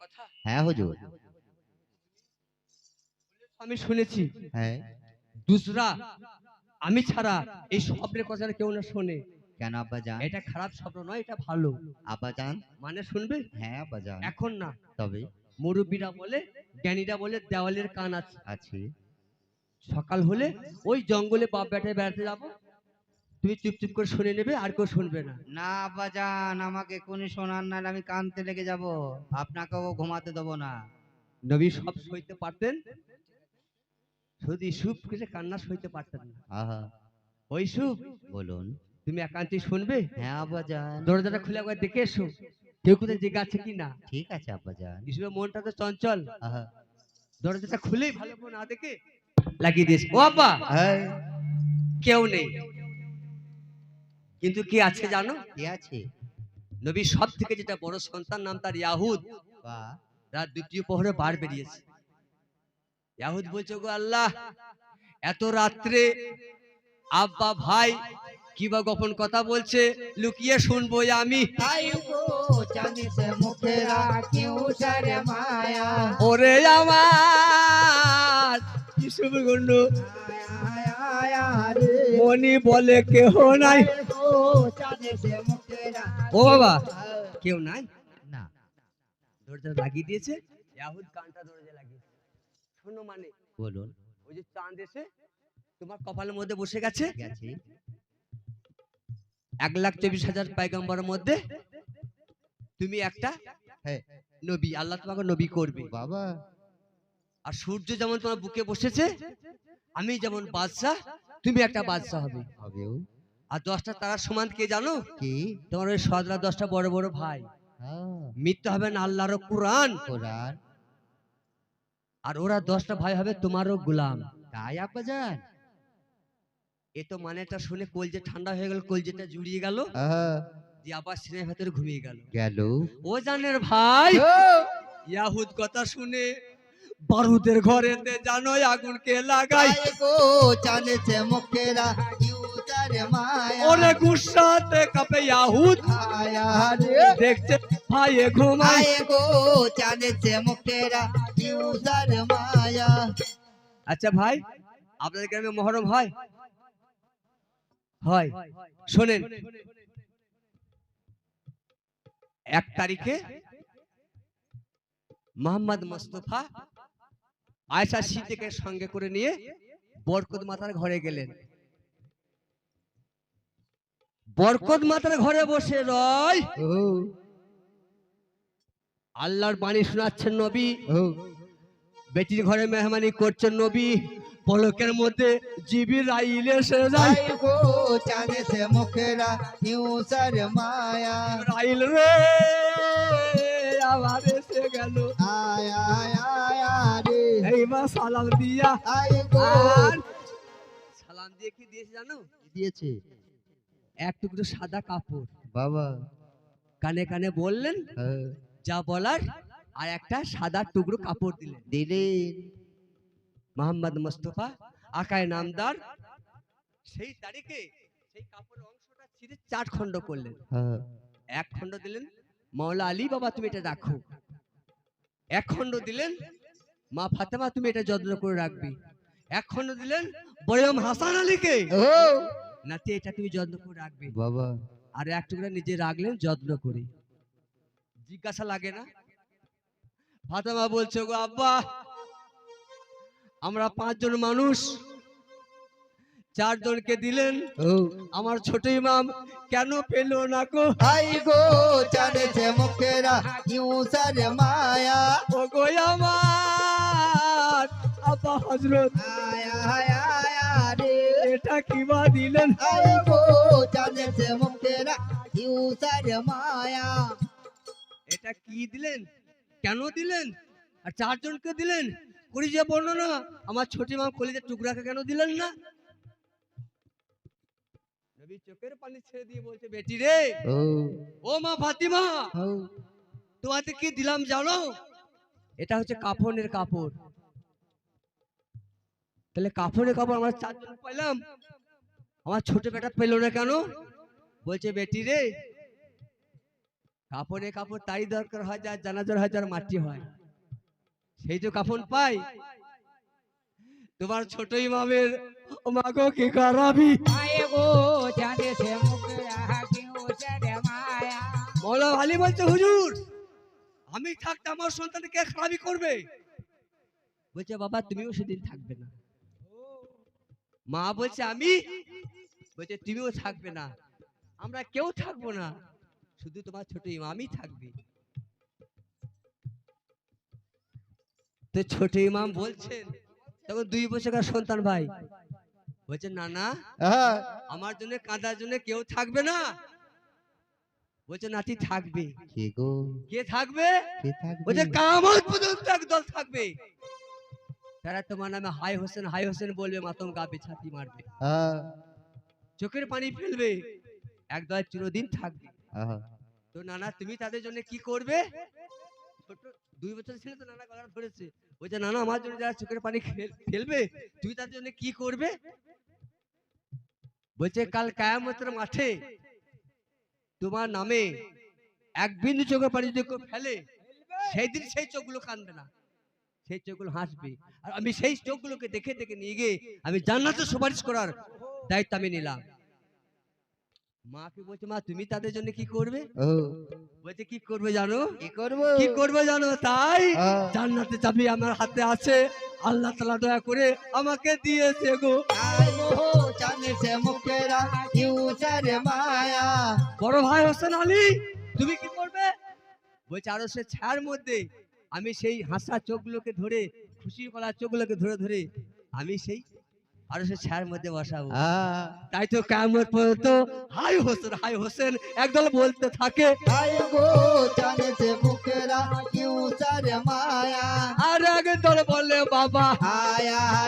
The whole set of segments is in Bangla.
কথা? হ্যাঁ হুজুর। আমি শুনেছি হ্যাঁ। দুসরা আমি ছাড়া এই স্বপ্নের কথাটা কেউ না শোনে। কেন আব্বা যান এটা খারাপ স্বপ্ন নয় এটা ভালো। আব্বা যান মানে শুনবে? হ্যাঁ আব্বা যান এখন না। তবে? মুরব্বীরা বলে জ্ঞানীরা বলে দেওয়ালের কান আছে। আছি। সকাল হলে ওই জঙ্গলে বাপ বেটায় বেড়াতে যাব তুমি চুপ চুপ করে শুনে নেবে আর কেউ শুনবে না। না আব্বা যান আমাকে কোন শোনার না আমি কানতে লেগে যাব। আপনাকেও ঘুমাতে দেবো না। নবী সব সইতে পারতেন? শুধু ইসুফ কিছু কান্না সইতে পারতেন না। আহা। ওই সুপ বলুন। তুমি একান্তে শুনবে? হ্যাঁ আব্বা যান। দরজাটা খুলে একবার দেখে এসো। কেউ কোথায় জেগে আছে কি না ঠিক আছে আব্বা যান। ইসুফের মনটা তো চঞ্চল। আহা। দরজাটা খুলেই ভালো করে না দেখে লাগিয়ে দিয়েছে। ও আব্বা! হ্যাঁ। কেউ নেই। কিন্তু কি আছে জানো? কি আছে? নবী সব থেকে যেটা বড় সন্তান নাম তার ইয়াহুদ। বা? রাত দ্বিতীয় প্রহরে বার বেরিয়েছে। ইয়াহুদ বলছে গো আল্লাহ এত রাত্রে আব্বা ভাই কিবা গোপন কথা বলছে? লুকিয়ে শুনব আমি। ওরে আমার ইসুফ গুন্ডু মনি বলে কেহ নাই। ও বাবা কেউ নাই? না। দরজা লাগিয়ে দিয়েছে। ইয়াহুদ কানটা দরজা লাগিয়েছে শোনো মানে বলুন। ওই যে চাঁদ এসে তোমার কপালের মধ্যে বসে গেছে। গেছি। এক লাখ চব্বিশ হাজার পায়গম্বরের মধ্যে তুমি একটা হ্যাঁ। নবী আল্লাহ তোমাকে নবী করবে। বাবা। আর সূর্য যেমন তোমার বুকে বসেছে আমি যেমন বাদশাহ তুমি একটা বাদশাহ হবে। হবেও। আর দশটা তারা সমান কে জানো? কি? তোমার ওই সদরা দশটা বড় বড় ভাই। হ্যাঁ, মৃত্যু হবে না আল্লাহর কোরআন। কোরআন। আর ওরা দশটা ভাই হবে তোমারও গোলাম। তাই আব্বা যান। এ তো মানেটা শুনে কলজে ঠান্ডা হয়ে গেল কলজেটা জুড়িয়ে গেল আহা, দিয়ে আবার সিনের ভেতরে ঘুমিয়ে গেল। গেল। ও জানের ভাই ইয়াহুদ কথা শুনে বারুদের ঘরেতে জানোই আগুনকে লাগাই। ওরে গুসাতে কাপে ইয়াহুদ। দেখছে ভাই এ ঘুমাই আচ্ছা ভাই আপনাদের গ্রামে মহরম হয়? হয়। শোনেন। এক তারিখে মোহাম্মদ মোস্তফা আয়সা সিদ্দিকের সঙ্গে করে নিয়ে বরকত মাতার ঘরে গেলেন। বরকত মাতার ঘরে বসে রয়। আল্লাহর বাণী শোনাচ্ছেন নবী। বেটির ঘরে মেহমানি করছেন নবী। পলকের মধ্যে জিবি রাইল এসে যায়। রাইল রে আবার এসে গেল। এইবার সালাম দিয়া। আর সালাম দিয়ে কি দিয়েছে জানো? দিয়েছে? এক টুকরো সাদা কাপড়। বাবা। কানে কানে বললেন হ্যাঁ, যা বলার আর একটা সাদা টুকরো কাপড় দিলেন। দিলেন। মোহাম্মদ মোস্তফা আকায় নামদার সেই তারিখে সেই কাপড়ের অংশটা ছিঁড়ে চার খণ্ড করলেন। হ্যাঁ, এক খণ্ড দিলেন মাওলা আলী বাবা তুমি এটা রাখো। এক খণ্ড দিলেন মা ফাতেমা তুমি এটা যত্ন করে রাখবি। খণ্ড দিলেন বয়ম হাসান আলীকে। নাতি এটা তুমি যত্ন করে রাখবে। বাবা। আর এক টুকরা নিজে রাখলেন যত্ন করে। জিজ্ঞাসা লাগে না। ফাতেমা বলছে গো আব্বা আমরা পাঁচজন মানুষ। চারজনকে দিলেন। ও। আমার ছোট ইমাম কেন পেল না গো? হাই গো চাঁদেছে মুখেরা ইউসার মায়া। ও গো আমার। আব্বা হজরত আয়া আয়া আয়া এটা কিবা দিলেন? মায়া। এটা কি দিলেন? কেন দিলেন? আর চারজনকে দিলেন? করি যে বর্ণনা আমার ছোট ইমাম কলিজার টুকরাকে কেন দিলেন না? নবী চোখের পানি ছেড়ে দিয়ে বলছে বেটি রে ও। মা ফাতিমা তোমাকে কি দিলাম জানো? এটা হচ্ছে কাফনের কাপড়। তাহলে কাপড়ে কাপড় আমরা চারজন পেলাম আমার ছোট বেটা পেল না কেন? বলছে বেটি রে কাপড়ে কাপড় তাই দরকার হয় যার জানাজার হয় যার মাটি হয়। সেই তো কাফন পাই। তোমার ছোট ইমামের ও মাগো কি করাবি মৌলা ভালি বলছে হুজুর আমি থাকতে আমার সন্তানকে খারাপি করবে? বলছে বাবা তুমিও সেদিন থাকবে না। মা বলছে আমি বলছে তুমিও থাকবে না। আমরা কেউ থাকব না। শুধু তোমার ছোট ইমামই থাকবে। তো ছোট ইমাম বলছেন তখন দুই বছরকার সন্তান ভাই? বলছে না না হ্যাঁ। আমার জন্য কাঁদার জন্য কেউ থাকবে না। বলছে নাতি থাকবে। কে গো? কে থাকবে? কে থাকবে? বলছে কামত পর্যন্ত একদল থাকবে। তারা তোমার নামে হাই হোসেন হাই হোসেন বলবে মাতম গাবে ছাতি মারবে। হ্যাঁ। চোখের পানি ফেলবে একদল চিরদিন থাকবে। তো নানা তুমি তাদের জন্য কি করবে? ছোট দুই বছর ছিল তো নানা গলা ধরেছে। বলছে নানা আমার জন্য যারা চোখের পানি ফেলবে তুমি তাদের জন্য কি করবে? বলছে কাল কায়ামতের মাঠে তোমার নামে এক বিন্দু চোখের পানি যদি কেউ ফেলে সেই দিন সেই চোখগুলো কাঁদবে না। সেই চোখগুলো হাসবে। আর আমি সেই চোখগুলোকে দেখে দেখে নিয়ে গিয়ে আমি জান্নাতে সুপারিশ করার দায়িত্ব আমি নিলাম। মাকে বলছে মা তুমি তাদের জন্য কি করবে? বলছে কি করবে জানো? কি করব? কি করবে জানো? তাই। জান্নাতে চাবি আমার হাতে আছে। আল্লাহ তালা দয়া করে আমাকে দিয়েছে গো। বড় ভাই হোসেন আলী তুমি কি করবে? বলছে আরও সে ছায়ার মধ্যে আমি সেই হাসা চোখগুলোকে ধরে খুশি করা চোখগুলোকে ধরে ধরে আমি সেই আরও সে ছায়ার মধ্যে বসাবো। তাই তো কেমন পর্যন্ত হাই হোসেন হাই হোসেন একদল বলতে থাকে। গো মায়া। আর একদল বলে বাবা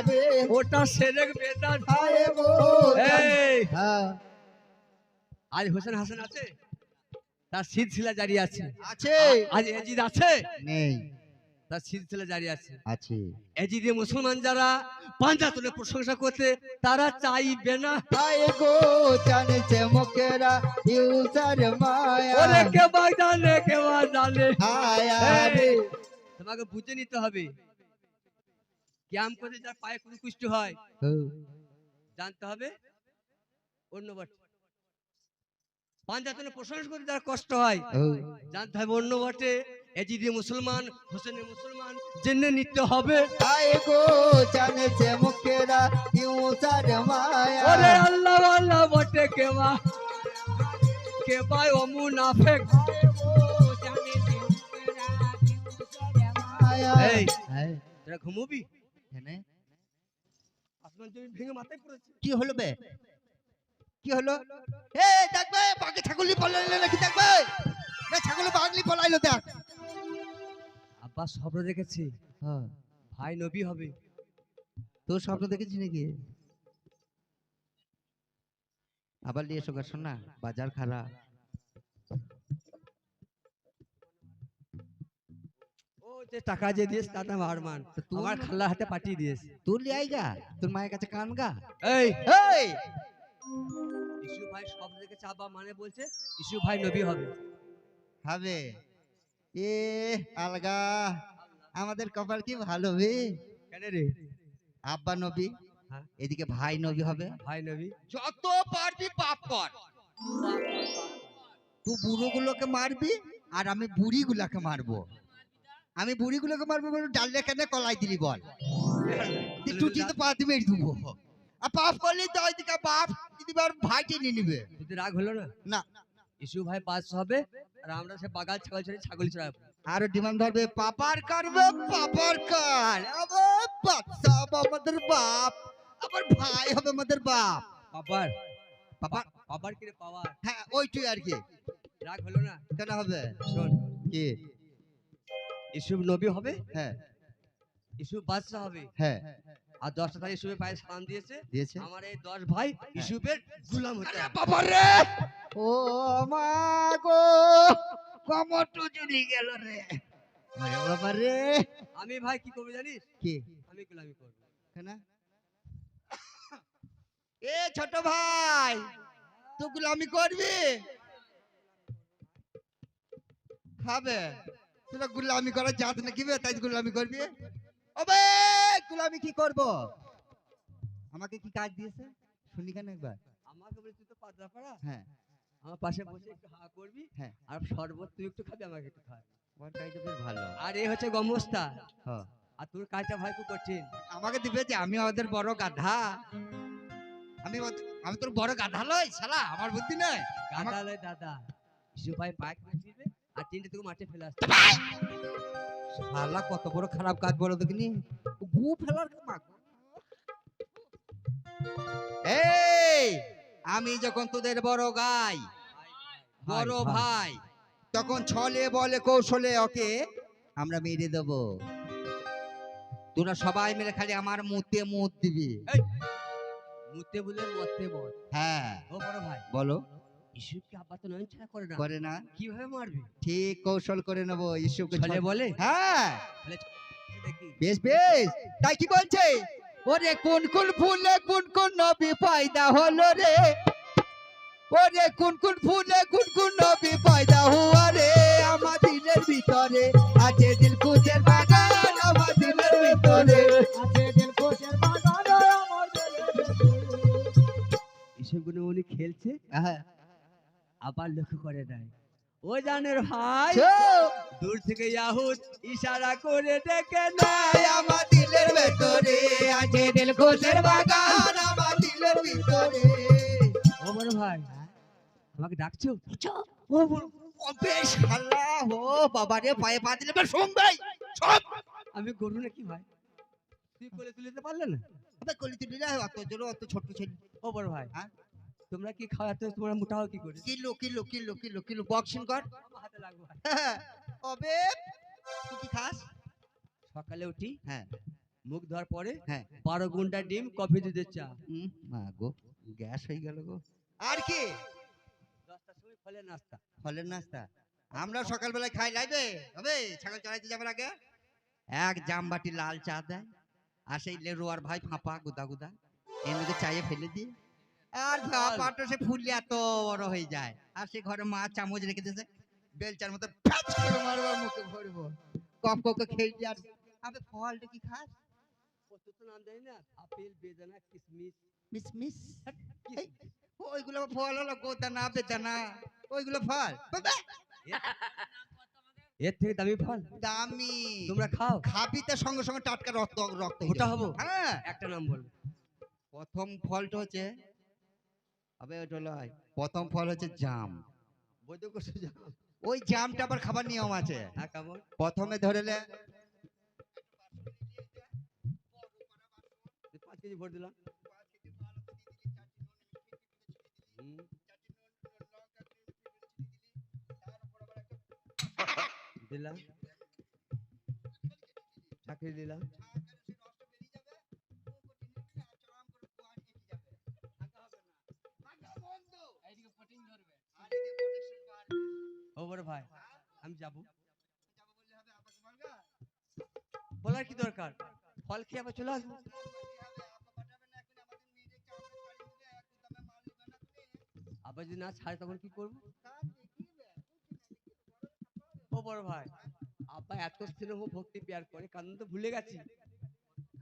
রে ওটা সেরেক বেদান। আয় গো এই। হ্যাঁ। আজ হোসেন হাসান আছে? তার সিলসিলা জারি আছে। আছে। আজ এজিদ আছে? নেই। তার সিলসিলা জারি আছে। আছে। এজিদে মুসলমান যারা পাঞ্জা তুলে প্রশংসা করতে তারা চাইবে না। আয় গো মুখরা কেউ সারে মায়া। ওরে কে বা জানে কে বা জানে আয়া এই, রে তোমাকে বুঝে নিতে হবে। ক্যাম করে যার পায়ে কোনো হয় জানতে হবে অন্য বটে পাঞ্জাতনের প্রশংসা করতে যার কষ্ট হয় জানতে হবে অন্য বটে এজিদি মুসলমান হোসেনে মুসলমান জেনে নিতে হবে। আয় গো চাঁদে সে মুখরা কেউ সারে মায়া। ওরে আল্লাহ আল্লাহ বটে কেবা। কেবা ও মুনাফেক মায়া এই। হ্যাঁ, তোরা ঘুমোবি? এখানে। আসমান জমি ভেঙে মাথায় পড়েছে। কি হলো বে? কি হলো? এ দেখবে বাকি ছাগলি পলাইলো নাকি দেখবে? এ ছাগলি বাগলি পলাইলো দেখ। আব্বা স্বপ্ন দেখেছি। হ্যাঁ ভাই নবী হবে। তোর স্বপ্ন দেখেছিস নাকি? আবার নিয়ে এসো শোন না বাজার খারাপ। ও যে টাকা যে দিয়েছে তার নাম আরমান তো তুই আমার হাতে পাঠিয়ে দিয়েছে। তোর লিয়ে আইগা তোর মায়ের কাছে কান গা? এই! এই! ইসু ভাই স্বপ্ন দেখেছে আব্বা মানে বলছে ইসু ভাই নবী হবে। হবে। এ আলগা আমাদের কপাল কি ভালো বে? কেন রে? আব্বা নবী হ্যাঁ। এদিকে ভাই নবী হবে। ভাই নবী। যত পারবি পাপ কর। তুই বুড়োগুলোকে মারবি আর আমি বুড়িগুলোকে মারবো। আমি বুড়িগুলোকে মারবো ডালে কেন কলাই দিলি বল? তুই টুটিতে পা দিয়ে মেরে দেবো। আর পাপ করলে তো ওইদিকে বাপ দিদিবার ভাইটি নিয়ে নিবে। যদি রাগ হলো না? না। ইসু ভাই পাস হবে আর আমরা সে বাগাল ছাগল ছেড়ে ছাগল চড়াবো। আর ডিমান্ড ধরবে পাপার করবে পাপার কর আবার আমাদের বাপ। আবার ভাই হবে আমাদের বাপ। বাবার পাপা বাবার কিরে পাওয়ার? হ্যাঁ ওইটাই আর কি। রাগ হলো না? কেন হবে? শোন। কি? ইসুফ নবী হবে? হ্যাঁ। ইসুফ বাদশা হবে? হ্যাঁ। আর দশটা তারিখ ইসুফের পায়ে সালাম দিয়েছে। দিয়েছে। আমার এই দশ ভাই ইসুফের গুলাম হতে হবে। বাবা রে! ও মা গো! কমটু গেল রে। বাবা রে! আমি ভাই কি করব জানিস? কি? আমি গুলামি করব। কেন? এ ছোট ভাই তুই গুলামি করবি? খাবে। তোরা গুলামি করার জাত নাকি তাই গুলামি করবি? ওবে! গুলামি কি করব? আমাকে কি কাজ দিয়েছে? শুনি কেন একবার? আমাকে বলে তুই তো পাতলা পাড়া হ্যাঁ। আমার পাশে বসে একটু হা করবি হ্যাঁ। আর শরবত তুই একটু খাবি আমাকে একটু খা তোমার কাজটা বেশ ভালো। আর এ হচ্ছে গমস্তা। হ্যাঁ আর তোর কাজটা ভাই খুব কঠিন। আমাকে দিবে যে আমি ওদের বড় গাধা। আমি আমি তোর বড় গাধা লই শালা আমার বুদ্ধি আমার- গাদা লয় দাদা। ইসু ভাই পাইক দিবে আর তিনটে তোকে মাঠে ফেলে আসতে শালা কত বড় খারাপ কাজ বলো দেখিনি? গু ফেলার এই আমি যখন তোদের বড় গাই বড় ভাই, ভাই। তখন ছলে বলে কৌশলে ওকে আমরা মেরে দেব। তোরা সবাই মিলে খালি আমার মুতে মুত দিবি। মুতে বলে মতে বল। হ্যাঁ। ও বড় ভাই। বলো। ইসুকে আব্বা তো করে না। করে না। কীভাবে মারবি? ঠিক কৌশল করে নেব ইস্যুকে ছলে বলে? হ্যাঁ। তাহলে চ- দেখি। বেশ বেশ। তাই কি বলছে? ওরে কোন কোন ফুলে কোন কোন নবী পয়দা হলো রে? ওরে কোন কোন ফুলে কোন কোন নবী পয়দা হুয়া রে? আমার দিলের ভিতরে আছে দিল কুচের বাগান আমার দিলের ভিতরে। আছে দিল কোষের বাগান আমার দিলের ভেতরে। ইসবগুলো উনি খেলছে? হ্যাঁ। আবার লক্ষ্য করে নাই ও জানের ভাই দূর থেকে ইয়াহুদ ইশারা করে ডেকে নাই নেয় আমার দিলের ভিতরে আছে দিল কুচের বাগান আমার দিলের ভিতরে। ও বড় ভাই আমাকে ডাকছো? ও বেশ শালা ও বাবা রে পায়ে পা দিলে শোন ভাই সব। আমি গরু নাকি ভাই? তুই কোলে তুলে দিতে পারলে না? কলি তুই অত জোর অত ছোট ছেলে। ও বড় ভাই। হ্যাঁ? তোমরা কি খাওয়াতে তোমরা মোটা হও কি করে kilo kilo kilo kilo kilo. Boxing কর। হাতে লাগবে। ভাই। অবে তুই কি খাস? সকালে উঠি হ্যাঁ। মুখ ধোয়ার পরে হ্যাঁ। বারো ঘণ্টা ডিম কফি দুধের চা। মা গো গ্যাস হয়ে গেল গো। আর কি? দশটার সময় ফলের নাস্তা। ফলের নাস্তা। আমরা সকালবেলায় খাই লাইবে হবে ছাগল চড়াইতে যাবার আগে এক জামবাটি লাল চা দেয় আর সেই লেরোয়ার ভাই ফাঁপা গুদা গুদা। এর মধ্যে চাইয়ে ফেলে দিয়ে আর ফাঁপাটা সে ফুললে এত বড় হয়ে যায়। আর সে ঘরে মা চামচ রেখে দিয়েছে বেলচার মতো ফ্যাচ করে মারবার মুখে ভরবো। কপ কপ খেয়ে আর আবে ফলটা কি খাস? তো নাম জানি না আপেল বেদানা কিশমিশ মিস মিস কিস- এই, ওইগুলো ফল হলো গোদানা বেদানা ওইগুলো ফল। এর থেকে দামি ফল? দামি। তোমরা খাও। খাবি তার সঙ্গে সঙ্গে টাটকা রক্ত রক্ত ওটা হব? হ্যাঁ। একটা নাম বল। প্রথম ফলটা হচ্ছে প্রথম ফল হচ্ছে জাম। করছ ওই জামটা আবার খাবার নিয়ম আছে। হ্যাঁ প্রথমে ধরেলে এই পাঁচ কেজি দিলাম। দিলাম। চাকরি দিলাম। ভাই। আমি যাব। বলার কি দরকার? ফল খেয়ে আবার চলে আসব। আবার যদি না ছাড়ে তখন কি করব? ও বড় ভাই আব্বা এত স্নেহ ভক্তি পেয়ার করে কান্দন তো ভুলে গেছি।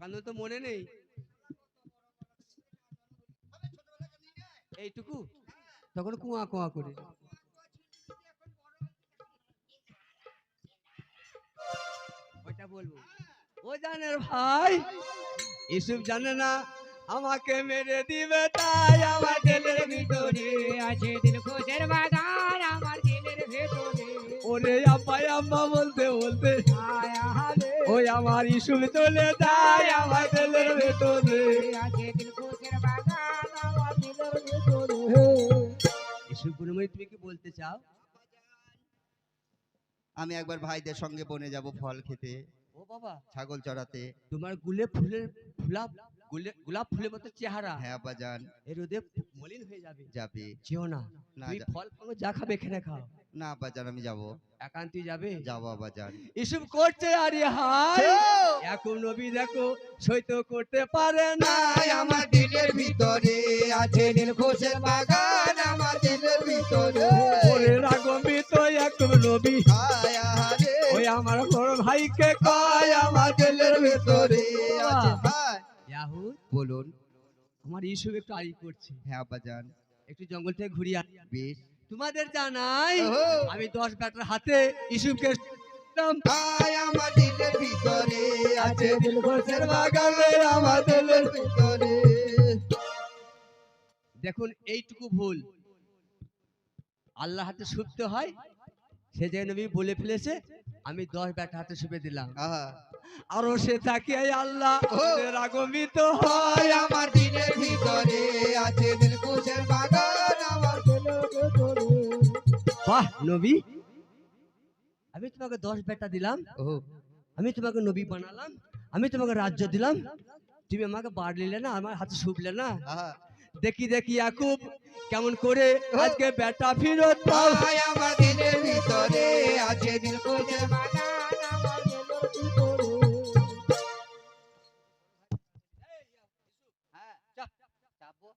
কান্দন তো মনে নেই। এইটুকু? তখন কুয়া কুয়া করে। ও জানে ভাই। ইসুফ জানে না আমাকে মেরে দিবে তাই আমার দিলের ভিতরে আছে। দিল কোষের বাগান আমার দিলের ভেতরে। ওরে আব্বা আম্মা বলতে বলতে। ওই আমার ইসুফ চলে যায় আমার দিলের ভেতরে। আছে দিল কোষের বাগান আমার দিলের ভেতরে। ইসুফ গুণময়ী তুমি কি বলতে চাও? আমি একবার ভাইদের সঙ্গে বনে যাব ফল খেতে। ও বাবা। ছাগল চড়াতে। তোমার গুলে ফুলের ফুলা গুলে- গোলাপ ফুলের মতো চেহারা। হ্যাঁ আব্বাজান এই রোদে মলিন হয়ে যাবে। যাবে। যেও না। তুমি ফল পাবো যা খাবে এখানে খাও। না আব্বাজান আমি যাব। একান্তি যাবে? যাব আব্বাজান এসব করছে আরে হাই এখন নবী দেখো সইত করতে পারে না। আমার দিলের ভিতরে আছে নীলকোষের বাগান আমার দিলের ভিতরে। ওরে রাগমিত এখন নবী। আয় আহারে, ওই আমার বড় ভাইকে কয় আমার দিলের ভিতরে আছে। ভাই। ইয়াহু বলুন। আমার ইসব একটু আড়ি করছে। হ্যাঁ আব্বাজান। একটু জঙ্গল থেকে ঘুরিয়ে আন। বেশ। তোমাদের জানাই আমি দশ ব্যাটার হাতে ইসুফকে। আয় আমার দিলের ভিতরে আছে। দিলখুশের বাগানে আমার দিলের ভিতরে। দেখুন এইটুকু ভুল। আল্লাহ হাতে শুভতে হয় সে যে নবী বলে ফেলেছে আমি দশ ব্যাটা হাতে শুভে দিলাম। আরও সে এই আল্লাহ। ওদের হয় আমার দিলের ভিতরে। আছে দিলকুশের বাগান আমার বাহ নবী। আমি তোমাকে দশ বেটা দিলাম। ও আমি তোমাকে নবী বানালাম। আমি তোমাকে রাজ্য দিলাম। তুমি আমাকে বার নিলে না আমার হাতে শুভলে না। দেখি দেখি ইয়াকুব কেমন করে আজকে বেটা ফিরত হয় আমার ভিতরে আছে দিল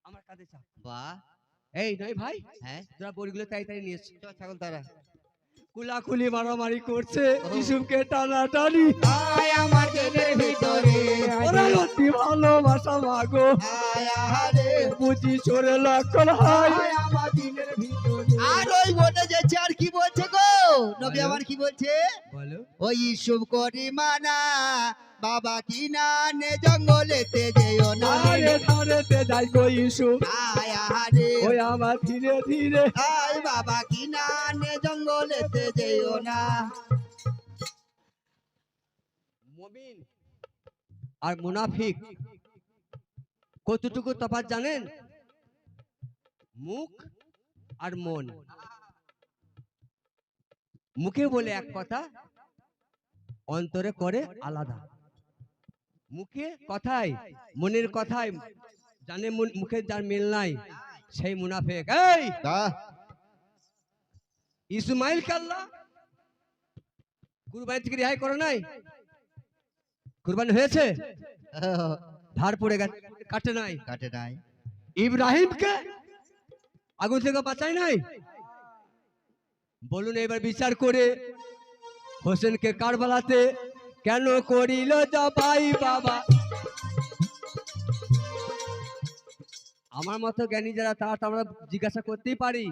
আমার কাঁধে চাপ বাহ এই নয় ভাই হ্যাঁ তোরা বড়িগুলো তাই তাই নিয়েছিস ছাগল তারা কুলাকুলি মারামারি করছে যিশুকে ইসুফকে টানা টানি হয় আমার দিলের ভিতরে। ওরা অতি ভালোবাসা মাগো বুঝি চোরে লক্ষণ হয়। আমার দিলের ভিতরে। আর ওই বলে যে আর কি বলছে গো? নবী। আমার কি বলছে? বলো। ওই ইসুব করি মানা বাবা কি না নে জঙ্গলেতে যেও না। আরে ধারেতে যাই গো ইসুফ আয় আহারে। ওই আমার ধীরে ধীরে। আয় বাবা কি না নে জঙ্গলেতে যেও না। মমিন আর মুনাফিক কতটুকু তফাৎ জানেন? মুখ আর মন। মুখে বলে এক কথা অন্তরে করে আলাদা। মুখে কথায় মনের কথায় জানে মুখে যার মিল নাই সেই মুনাফেক। এই! ইসমাইল কাল্লা কুরবানি থেকে রেহাই করে নাই? কুরবানি হয়েছে? ধার পড়ে গেছে কাটে নাই। কাটে নাই। ইব্রাহিমকে আগুন থেকে বাঁচায় নাই? বলুন এবার বিচার করে। হোসেনকে কারবালাতে কেন করিল জবাই বাবা? আমার মতো জ্ঞানী যারা, তারা তো আমরা জিজ্ঞাসা করতেই পারি।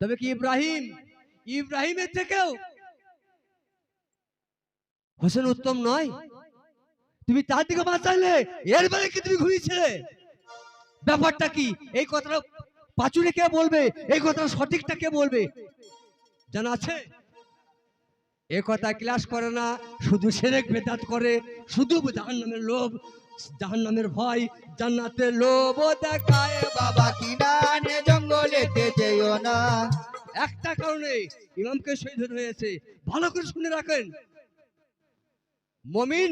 তবে কি ইব্রাহিম? ইব্রাহিমের থেকেও হোসেন উত্তম নয়? তুমি তার দিকে বাঁচালে, এর বেলা কি তুমি ঘুরিয়েছিলে ব্যাপারটা কি? এই কথাটা পাচুরে কে বলবে? এই কথাটা সঠিকটা কে বলবে? জানা আছে? এ কথা ক্লাস করে না, শুধু সেরেক বেদাত করে, শুধু জাহান নামের লোভ জাহান নামের ভয়, জান্নাতের লোভ দেখায় বাবা কি না নে জঙ্গলেতে যেও না। একটা কারণে ইমামকে শহীদ হয়েছে, ভালো করে শুনে রাখেন। মমিন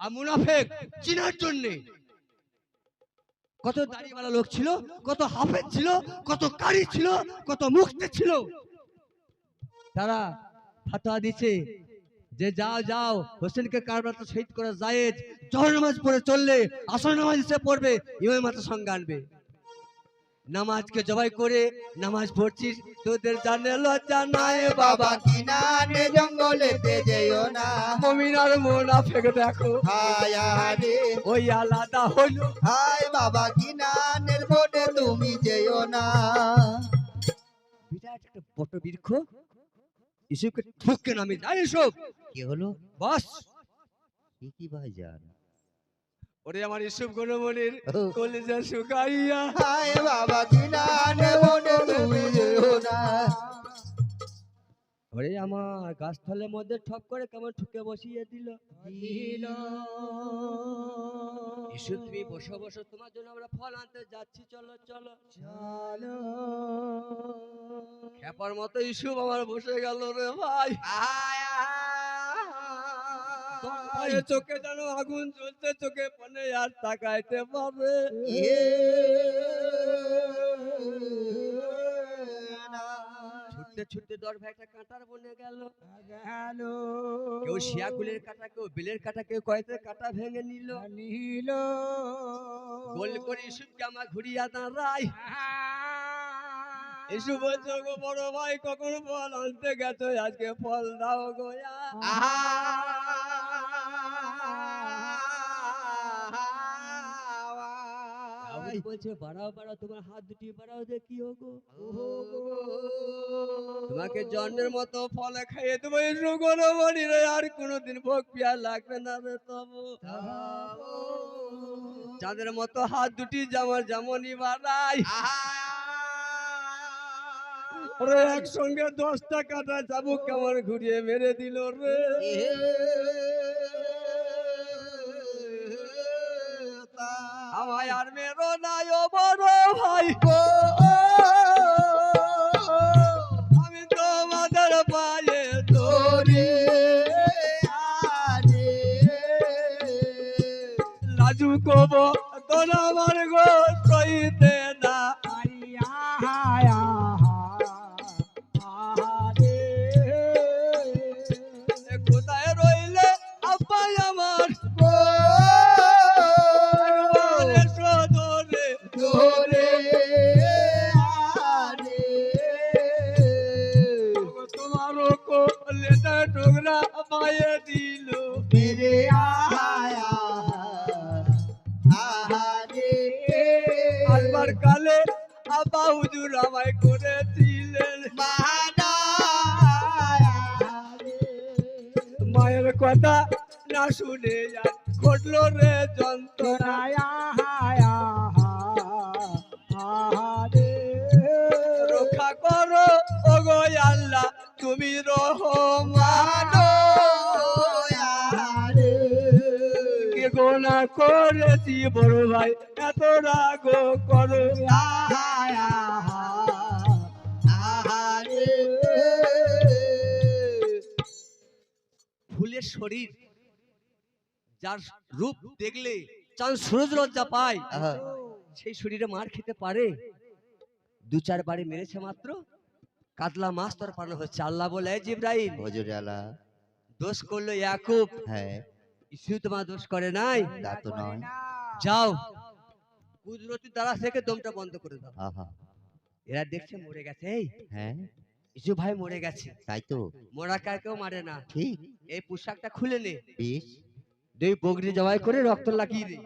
আর মুনাফেক চিনার জন্য। কত দাড়িওয়ালা লোক ছিল, কত হাফেজ ছিল, কত কারি ছিল, কত মুক্তি ছিল। তারা ফাতোয়া দিচ্ছে যে যাও যাও হোসেনকে কারবারটা শহীদ করা জায়েজ? জহর নামাজ পড়ে চললে আসর নামাজ এসে পড়বে ইমাম মাথা সঙ্গে আনবে। নামাজকে জবাই করে নামাজ পড়ছিস তোদের জানে লজ্জা নাই বাবা বাবা কি না নে জঙ্গলেতে যেও না। মমিন আর মুনাফেক দেখো। হায় আহারে ওই আলাদা হলো হায় বাবা কি না নের বোটে তুমি যেও না। বিরাট একটা ইসুফকে ঠুককে নামে যায় ইসুফ কি হলো? বাস। কি কি ভাই জান ওরে আমার ইসুফ গণমনির কলেজা শুকাইয়া। হায় বাবা কি না নে বোটে তুমি না। ওরে আমার গাছতলের মধ্যে ঠপ করে কেমন ঠুকে বসিয়ে দিল। দিল। ইসু তুমি বসো বসো তোমার জন্য আমরা ফল আনতে যাচ্ছি চলো চলো। চলো। খেপার মতো ইসুফ আমার বসে গেল রে ভাই। চোখে যেন আগুন জ্বলছে চোখে পনে আর তাকাইতে পারে ছুটতে ছুটতে দশ ভাইটা কাঁটার বনে গেল। গেল। কেউ শিয়াকুলের কাঁটা কেউ বেলের কাঁটা কেউ কয়েতে কাঁটা ভেঙে নিল। নিল। গোল করে ইসুফকে আমার ঘুরিয়া দাঁড়াই ইসু বলছো গো বড় ভাই কখন ফল আনতে গেছো? আজকে ফল দাও গোয়া বলছে বাড়াও বাড়াও তোমার হাত দুটি বাড়াও দেখি ওগো। তোমাকে জন্মের মতো ফলে খাইয়ে দেবো এসো গণমণি রে আর কোনোদিন ভোগ পিয়া লাগবে না রে তবু। যাদের মতো হাত দুটি যেমন যেমনই বাড়াই। ওরে একসঙ্গে দশটা কাটা চাবুক কেমন ঘুরিয়ে মেরে দিল রে। আমায় আর মেরো না ও বড় ভাই আমি তোমাদের পায়ে ধরি লাজু কব দিল মেরে আয়া আহারে একবার কালে আব্বা হুজুর আমায় মায়ের কথা না শুনে ঘটলো রে যন্ত্রণা। রক্ষা করো ওগো আল্লাহ তুমি রহমান। করেছি বড় ভাই এত রাগ করো। ফুলের শরীর যার রূপ দেখলে চাঁদ সূরজ লজ্জা পায় সেই শরীরে মার খেতে পারে। দু চার বাড়ি মেরেছে মাত্র কাতলা মাছ তোর পানো হচ্ছে। আল্লাহ বলে "এই জিব্রাইল হজরে আলা দোষ করল ইয়াকুব। হ্যাঁ। ইসু তোমার দোষ করে নাই? তা তো নয়। যাও। কুদরতি দ্বারা থেকে দমটা বন্ধ করে দাও। আহা এরা দেখছে মরে গেছে এই। হ্যাঁ। ইসু ভাই মরে গেছে। তাই তো। মরা কাকেও মারে না। ঠিক। এই পোশাকটা খুলে নে। বেশ। দুই বগরি জবাই করে রক্ত লাগিয়ে দে।